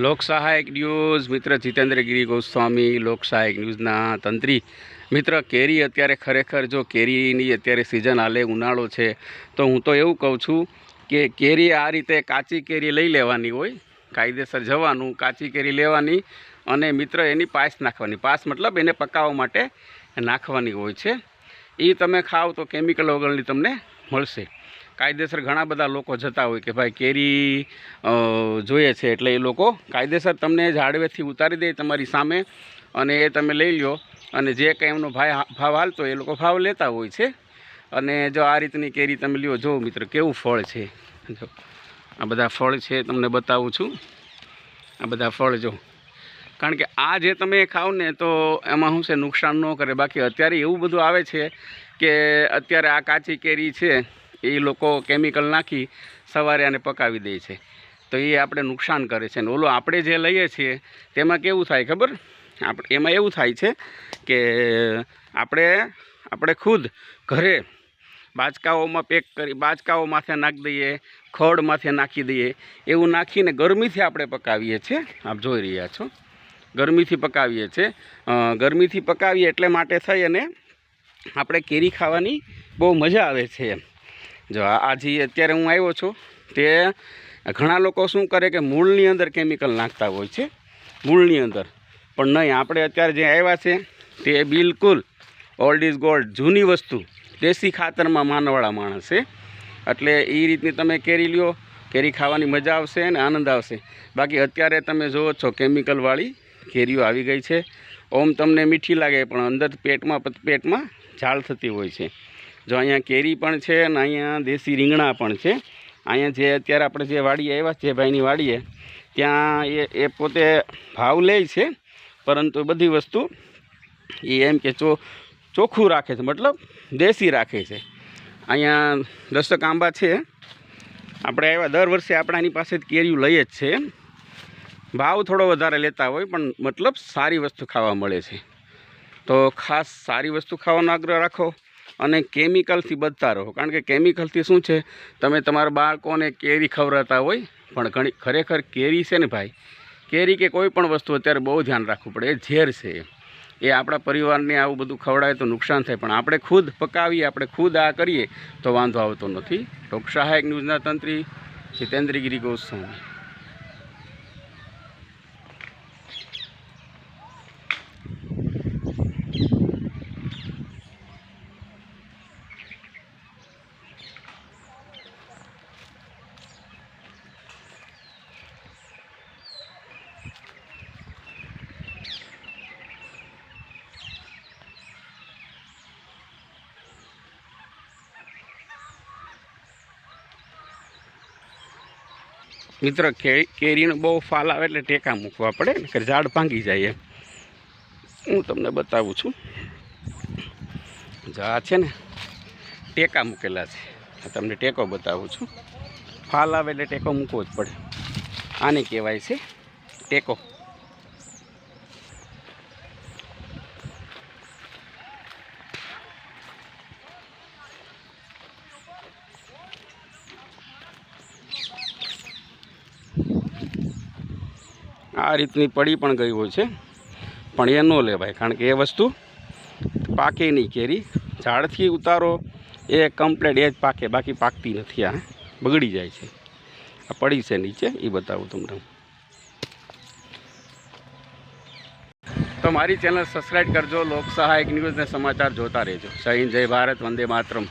લોક સહાયક ન્યૂઝ, મિત્ર જીતેન્દ્રગીરી ગોસ્વામી, લોક સહાયક ન્યૂઝના તંત્રી. મિત્ર, કેરી અત્યારે ખરેખર જો કેરીની અત્યારે સિઝન હાલે, ઉનાળો છે, તો હું તો એવું કહું છું કે કેરી આ રીતે કાચી કેરી લઈ લેવાની હોય, કાયદેસર જવાનું, કાચી કેરી લેવાની અને મિત્ર એની પાસ નાખવાની. પાસ મતલબ એને પકાવવા માટે નાખવાની હોય છે. એ તમે ખાઓ તો કેમિકલ વગરની તમને મળશે. કાયદેસર ઘણા બધા લોકો જતા હોય કે ભાઈ કેરી જોઈએ છે એટલે એ લોકો કાયદેસર તમને ઝાડવેથી ઉતારી દે તમારી સામે અને એ તમે લઈ લો અને જે કંઈ એમનો ભાઈ ભાવ હાલતો એ લોકો ભાવ લેતા હોય છે. અને જો આ રીતની કેરી તમે લ્યો, જો મિત્ર કેવું ફળ છે. જો, આ બધા ફળ છે, તમને બતાવું છું. આ બધા ફળ જો. કારણ કે આ જે તમે ખાઓ ને તો એમાં શું છે, નુકસાન ન કરે. બાકી અત્યારે એવું બધું આવે છે કે અત્યારે આ કાચી કેરી છે એ લોકો કેમિકલ નાખી સવારે આને પકાવી દે છે. તો એ આપણે નુકસાન કરે છે. ને ઓલો આપણે જે લઈએ છીએ, તેમાં કેવું થાય ખબર? આપણે એમાં એવું થાય છે કે આપણે આપણે ખુદ ઘરે બાચકાઓમાં પેક કરી બાચકાઓ માથે નાખી દઈએ, ખડ માથે નાખી દઈએ, એવું નાખીને ગરમીથી આપણે પકાવીએ છીએ આપ જોઈ રહ્યા છો. ગરમીથી પકાવીએ છીએ ગરમીથી પકાવીએ એટલે માટે થઈ અને આપણે કેરી ખાવાની બહુ મજા આવે છે એમ. જો, આ આ અત્યારે હું આવ્યો છું તે ઘણા લોકો શું કરે કે મૂળની અંદર કેમિકલ નાખતા હોય છે, મૂળની અંદર. પણ નહીં, આપણે અત્યારે જે આવ્યા છે તે બિલકુલ ઓલ્ડ ઇઝ ગોલ્ડ જૂની વસ્તુ, દેશી ખાતરમાં માનવાળા માણસ છે. એટલે એ રીતની તમે કેરી લ્યો, કેરી ખાવાની મજા આવશે અને આનંદ આવશે. બાકી અત્યારે તમે જુઓ છો કેમિકલવાળી કેરીઓ આવી ગઈ છે. ઓમ તમને મીઠી લાગે, પણ અંદર પેટમાં પેટમાં ઝાડ થતી હોય છે. જો અહીંયા કેરી પણ છે અને અહીંયા દેશી રીંગણા પણ છે. અહીંયા જે અત્યારે આપણે જે વાડીએ આવ્યા છે ભાઈની વાડીએ, ત્યાં એ એ પોતે ભાવ લે છે, પરંતુ બધી વસ્તુ એ એમ કે ચો, ચોખ્ખું રાખે છે, મતલબ દેશી રાખે છે. અહીંયા દસ્તક આંબા છે. આપણે આવ્યા, દર વર્ષે આપણાની પાસે જ કેરીઓ લઈએ જ છે ભાવ થોડો વધારે લેતા હોય, પણ મતલબ સારી વસ્તુ ખાવા મળે છે. તો ખાસ સારી વસ્તુ ખાવાનો આગ્રહ રાખો. અને કેમિકલથી બચતા રહો. કારણ કે કેમિકલથી શું છે? તમે તમારા બાળકોને કેરી ખવડાવતા હોય, પણ ઘણી, ખરેખર કેરી છે ને ભાઈ, કેરી કે કોઈ પણ વસ્તુ અત્યારે બહુ ધ્યાન રાખવું પડે. એ ઝેર છે એ આપણા પરિવારને આવું બધું ખવડાવે તો નુકસાન થાય. પણ આપણે ખુદ પકાવીએ, આપણે ખુદ આ કરીએ, તો વાંધો આવતો નથી. લોક સહાયક ન્યૂઝના તંત્રી, જીતેન્દ્રગીરી ગોસ્વામી. મિત્ર કેરીનો બહુ ફાલ આવે એટલે ટેકા મૂકવા પડે ને, કે ઝાડ ભાંગી જાય એમ. હું તમને બતાવું છું. આ છે ને, ટેકા મૂકેલા છે. તમને ટેકો બતાવું છું. ફાલ આવે એટલે ટેકો મૂકવો જ પડે. આને કહેવાય છે ટેકો. આ રીતની પડી પણ ગઈ હોય છે. પણ એ ન લેવાય, કારણ કે એ વસ્તુ પાકે નહીં કેરી. ઝાડથી ઉતારો, એ કમ્પ્લેટ એ જ પાકે, બાકી પાકતી નથી આ. બગડી જાય છે. આ પડી છે નીચે, એ બતાવું તમને. તો મારી ચેનલ સબસ્ક્રાઈબ કરજો, લોક સહાયક ન્યૂઝને સમાચાર જોતા રહેજો. જય જય ભારત, વંદે માતરમ.